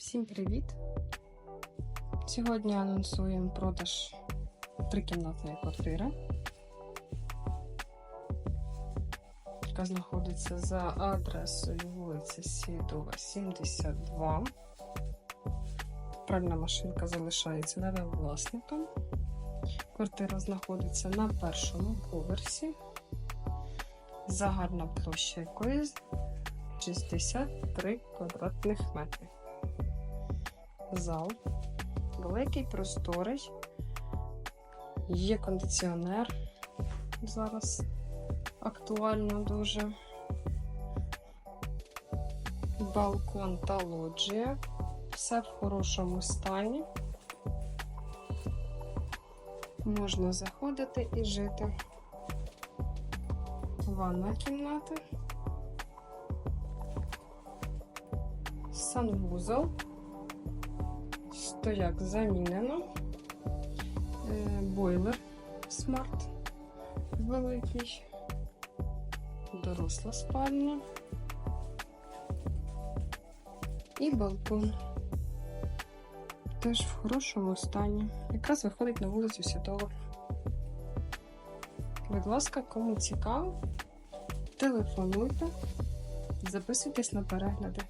Всім привіт! Сьогодні анонсуємо продаж трикімнатної квартири, яка знаходиться за адресою вулиця Сідова, 72. Пральна машинка залишається новим власником. Квартира знаходиться на першому поверсі. Загальна площа якої 63 квадратних метри. Зал великий, просторий. Є кондиціонер зараз актуально дуже. Балкон та лоджія. Все в хорошому стані. Можна заходити і жити. Ванна кімната. Санвузол. Стояк замінено. Е, Бойлер смарт великий. Доросла спальня. І балкон. Теж в хорошому стані. Якраз виходить на вулицю Святого. Будь ласка, кому цікаво, телефонуйте, записуйтесь на перегляди.